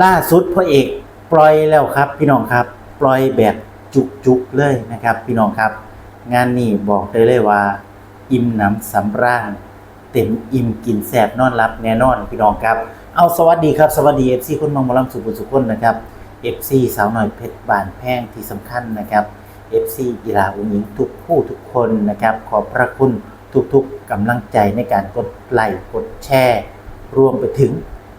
ล่าสุดพ่อเอกปล่อยแล้วครับ พี่น้องครับ ปล่อยแบบจุกๆเลยนะครับ พี่น้องครับ งานนี้บอกได้เลยว่า อิ่มหนำสำราญเต็มอิ่มกินแสบนอนรับแน่นอนพี่น้องครับ เอาสวัสดีครับ สวัสดี FC คนมังมอลัมสุขุสุขคนนะครับ FC สาวหน่อยเพชรบานแพงที่สำคัญนะครับ FC อีลาอุญิงทุกผู้ทุกคนนะครับ ขอบพระคุณทุกๆกำลังใจในการกดไลค์กดแชร์ รวมไปถึง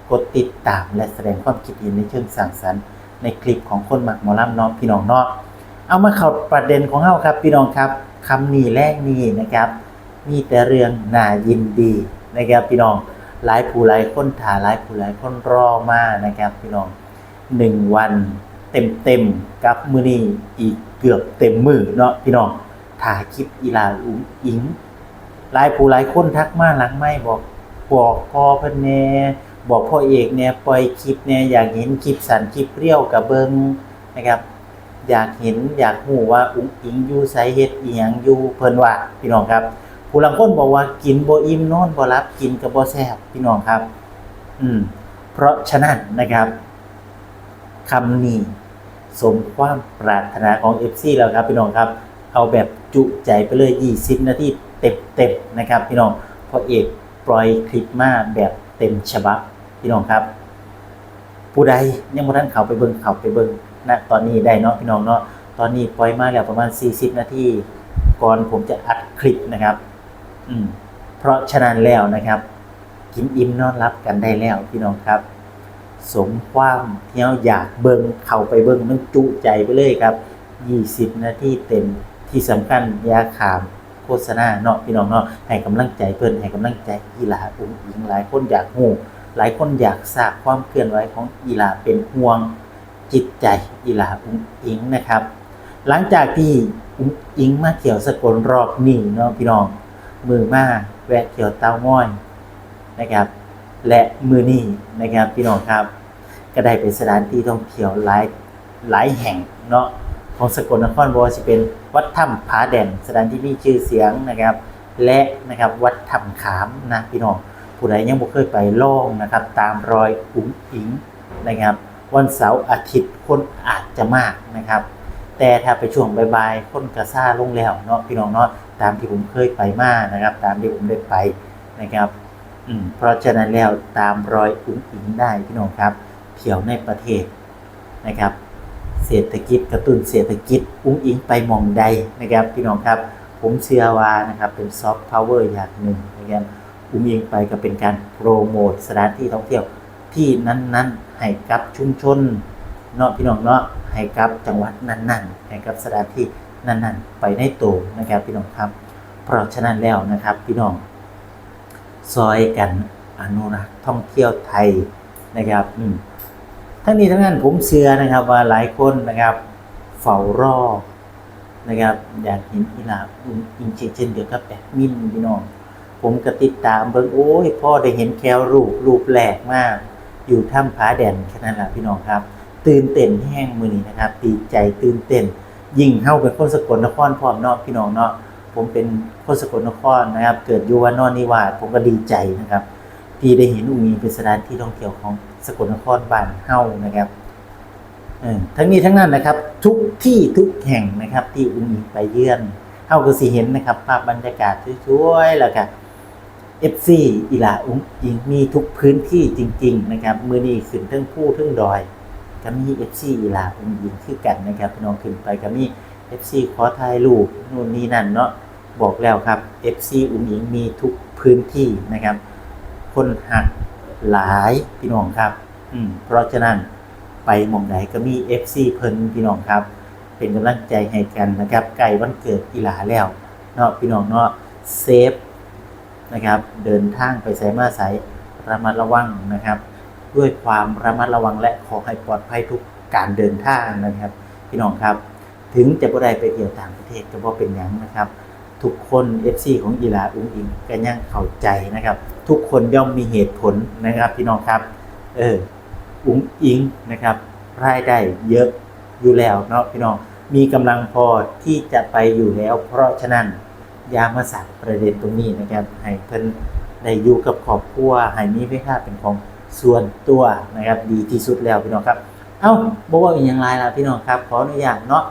กดติดตามและแสดงความคิดเห็นในเชิงสร้างสรรค์ในคลิปของคนมักหมอลำน้องพี่น้องเนาะเอามาเข้าประเด็นของเฮาครับพี่น้องครับคำนี้แรกนี้นะครับ มีแต่เรื่องน่ายินดีนะครับพี่น้องหลายผู้หลายคนถ่าหลายผู้หลายคนรอมานะครับพี่น้องหนึ่งวันเต็มเต็มๆกับมือนี้อีกเกือบเต็มมือเนาะพี่น้องถ่ายคลิปอีลาอุ้งอิงหลายผู้หลายคนทักมาหลังไม่บอกบอกพอเพิ่นแน่ บอกพ่อเอกเนี่ยปล่อยคลิปเนี่ยอยากเห็นคลิปสันคลิปเปรี้ยวกับเบิงนะครับ อยากเห็นอยากหูว่าอุ้งอิงอยู่ไสเฮ็ดเอียงอยู่เพิ่นว่าพี่น้องครับผู้ลังคนบอกว่ากินบ่อิ่มนอนบ่หลับกินก็บ่แซ่บพี่น้องครับ อืม เพราะฉะนั้นนะครับคำนี้สมความปรารถนาของ FC แล้วครับพี่น้องครับ เอาแบบจุใจไปเลย 20 นาทีเต็มๆนะครับ พี่น้องพราะเอกปล่อยคลิปมาแบบเต็มฉบับ พี่น้องครับ ผู้ใดยังบ่ทันเข้าไปเบิ่งเข้าไปเบิ่งณตอนนี้ได้เนาะพี่น้องเนาะตอนนี้ปล่อยมาแล้วประมาณ 40 นาทีก่อนผมจะอัดคลิปนะครับ อืม เพราะฉะนั้นแล้วนะครับ กินอิ่มนอนรับกันได้แล้วพี่น้องครับ สมความที่เราอยากเบิ่งเข้าไปเบิ่งมันจุใจไปเลยครับ 20 นาทีเต็มที่สำคัญยาขามโฆษณาเนาะพี่น้องเนาะให้กำลังใจเพิ่นให้กำลังใจอีหลาอุ้งอิงหลายคนอยากฮู้ หลายคนอยากทราบความเคลื่อนไหวของอีหลาเป็นห่วงจิตใจอีหลาอุ้งอิงนะครับ หลังจากที่อุ้งอิงมาเที่ยวสกลรอบนี้เนาะพี่น้องมือมาแวะเที่ยวเต้าง้อยนะครับ และมือนี้นะครับพี่น้องครับ ก็ได้เป็นสถานที่ท่องเที่ยวหลายหลายแห่งเนาะของสกลนครบว่าจะเป็นวัดถ้ำผาแดนสถานที่มีชื่อเสียงนะครับ และนะครับวัดถ้ำขามนะพี่น้อง ผู้ใดยังบ่เคยไปล่องนะครับ ตามรอยอุ้งอิงนะครับ วันเสาร์อาทิตย์คนอาจจะมากนะครับ แต่ถ้าไปช่วงบ่ายๆคนกระซ่าลงแล้วเนาะพี่น้องเนาะตามที่ผมเคยไปมานะครับ ตามที่ผมได้ไปนะครับอืมเพราะฉะนั้นแล้วตามรอยอุ้งอิงได้พี่น้องครับเที่ยวในประเทศนะครับ เศรษฐกิจกระตุ้นเศรษฐกิจอุ้งอิงไปมองใดนะครับพี่น้องครับ ผมเชื่อว่านะครับเป็นซอฟต์พาวเวอร์อย่างหนึ่งนะครับ อุ้งอิงไปก็เป็นการโปรโมทสถานที่ท่องเที่ยวที่นั้นๆ ให้กับชุมชนเนาะพี่น้องเนาะให้กับจังหวัดนั้นๆ ให้กับสถานที่นั้นๆ ไปในตัวนะครับพี่น้องครับ เพราะฉะนั้นแล้วนะครับพี่น้องซอยกันอนุรักษ์ท่องเที่ยวไทยนะครับอืมทั้งนี้ทั้งนั้นผมเชื่อนะครับว่าหลายคนนะครับเฝ้ารอนะครับอยากเห็นอีหลาอุ้งอิงเช่นเดียวกับแอดมินพี่น้อง ผมก็ติดตามเบิ่งโอ้ยพ่อได้เห็นแคลรูปรูปแหลกมาก อยู่ถ้ำผาแดนแค่นั้นแหละพี่น้องครับ ตื่นเต้นแห้งมือนี้นะครับดีใจตื่นเต้น ยิ่งเฮาเป็นคนสกลนครพร้อมเนาะพี่น้องเนาะผมเป็นคนสกลนครนะครับ เกิดอยู่วานอนนิวาสผมก็ดีใจนะครับที่ได้เห็นอุมีเป็นสถานที่ท่องเที่ยวของสกลนครบ้านเฮานะครับเออทั้งนี้ทั้งนั้นนะครับ ทุกที่ทุกแห่งนะครับที่อุมีไปเยือนเฮาก็สิเห็นนะครับ ภาพบรรยากาศสวยๆแล้วก็ FC อีหลาอุ้งอิงมีทุกพื้นที่จริง ๆ นะครับมือนี้ขึ้นทั้งผู้ทั้งดอยก็มี FC อีหลาอุ้งอิงคือกันนะครับพี่น้องขึ้นไปก็มี FC ขอถ่ายรูปนู่นนี่นั่นเนาะบอกแล้วครับ FC อุ้งอิงมีทุกพื้นที่นะครับ คนหักหลายพี่น้องครับ อืมเพราะฉะนั้นไปมองไหนก็มี FC เพิ่นพี่น้องครับ เป็นกำลังใจให้กันนะครับใกล้วันเกิดอีหลาแล้วเนาะพี่น้องเนาะเซฟ นะครับ เดินทางไปไสมาไสระมัดระวังนะครับ ด้วยความระมัดระวังและขอให้ปลอดภัยทุกการเดินทางนะครับ พี่น้องครับ ถึงจะบ่ได้ไปเที่ยวต่างประเทศก็บ่เป็นหยังนะครับ ทุกคน FC ของอีลาอุ้งอิงก็ยังเข้าใจนะครับ ทุกคนย่อมมีเหตุผลนะครับ พี่น้องครับ เอออุ้งอิงนะครับรายได้เยอะอยู่แล้วเนาะพี่น้องมีกำลังพอที่จะไปอยู่แล้ว เพราะฉะนั้น ยามาสักประเด็นตรงนี้นะครับให้เพิ่นได้อยู่กับครอบครัวให้มีเวลาเป็นของส่วนตัวนะครับดีที่สุดแล้วพี่น้องครับ เอ้าบอกว่าอย่างไรล่ะพี่น้องครับ ขออนุญาตเนาะ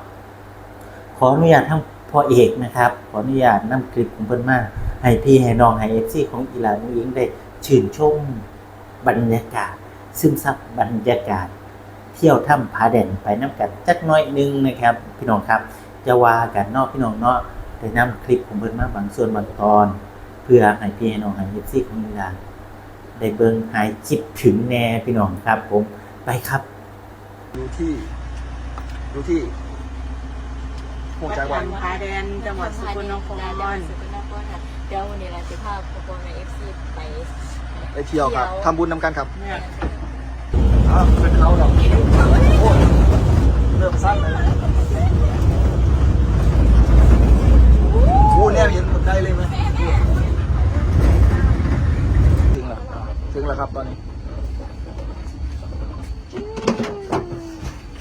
ขออนุญาตทั้งพ่อเอกนะครับ ขออนุญาตนำคลิปของเพิ่นมาให้พี่ให้น้องให้เอฟซีของอีลานนุ้งอิงได้ชื่นชมบรรยากาศ ซึมซับบรรยากาศ เที่ยวถ้ำผาแดนไปน้ำกันจักน้อยนึงนะครับ พี่น้องครับจะว่ากันเนอกพี่น้องเนาะ ได้นำคลิปของเพิ่นมาบางส่วนบางตอน เพื่อให้พี่ให้น้องให้เอฟซีของอีหลานได้เบิ่งหายคิดถึงแน่พี่น้องครับผมไปครับ ดูที่ดูที่หกจังหวัดผาแดนจังหวัดสกลนครจังหวัดสกลนครค่ะเดี๋ยววันนี้เราจะพาโปรโมทในเอฟซีไปไปเที่ยวครับเที่ยวทำบุญนำกันครับเนี่ยอ้าวเป็นเขาดอกโอ้ยเริ่มสั้นเลย โอ้เนี่ยเห็นหมดได้เลยไหมถึงแล้วถึงแล้วครับตอนนี้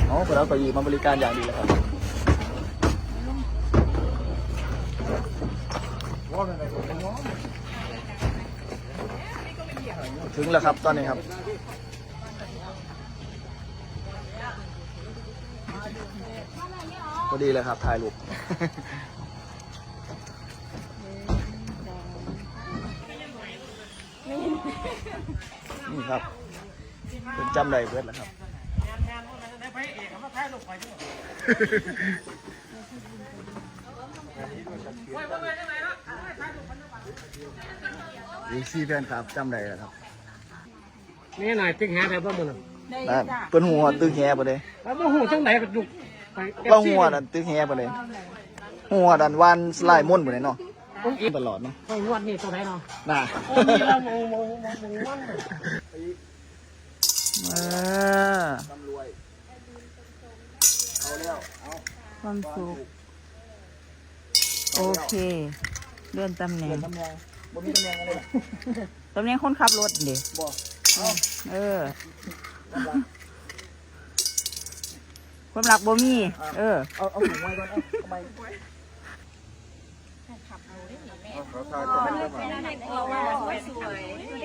อ๋อเปิดแล้วก็ยีมาบริการอย่างดีแล้วครับถึงแล้วครับตอนนี้ครับพอดีเลยครับถ่ายรูป นี่ครับเป็นจำได้เบิดแล้วครับอีกสี่แฟนครับจำได้แล้วครับนี่หน่อยตึงหาได้บ่มึงน่ะนั่นเปิ้นหัวตึกแฮบ่เด้แล้วบ่ฮู้จังไดก็จุกไปเราหัวดันตึกแฮบ่เด้หัวดันวันสไลด์ม่วนบ่เด้เนาะ ตลอดเนาะไปงวดนี้ตัวไหนเนาะน่ะโอ้มีเรามองมองมองมองมันมาความสุขโอเค เลื่อนตำแหน่งตำแหน่งบ่มีตำแหน่งอะไรล่ะตำแหน่งคนขับรถเด็บ่เอ้าเออ ความรักบ่มี เออ เอาเอาถุงไว้ก่อนเอาเอาไม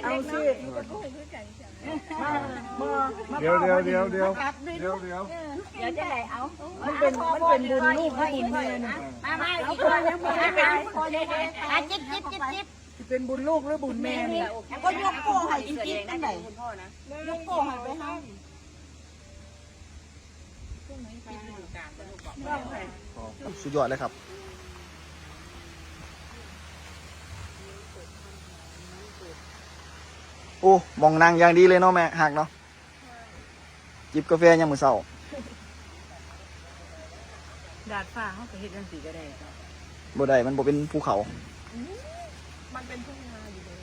เอาสิเดี๋ยวเดี๋ยวเดี๋ยวเดี๋ยวเดี๋ยวเดี๋ยวมันเป็นมันเป็นบุญลูกให้บุญแม่นะมามาอีกคนยังบ่ได้อะจิ๊บจิ๊บจิ๊บจิ๊บเป็นบุญลูกหรือบุญแม่นี่ก็ยกโป้ให้อีกทีนั่นไหนยกโป้ให้ไปให้สุดยอดเลยครับ โอ้มองนางอย่างดีเลยเนาะแม่หักเนาะจิบกาแฟยังมือเศร้าดาดฟ้าเขาก็เฮ็ดจังซี่ก็ได้บ่ได้มันบ่เป็นภูเขา มันเป็นทุ่งนาอยู่เลย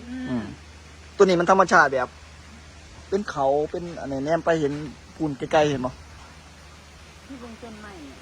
ตัวนี้มันธรรมชาติแบบ เป็นเขาเป็นอันนี้แนมไปเห็นปูนไกลๆเห็นบ่ที่เบิ่งต้นไม้น่ะ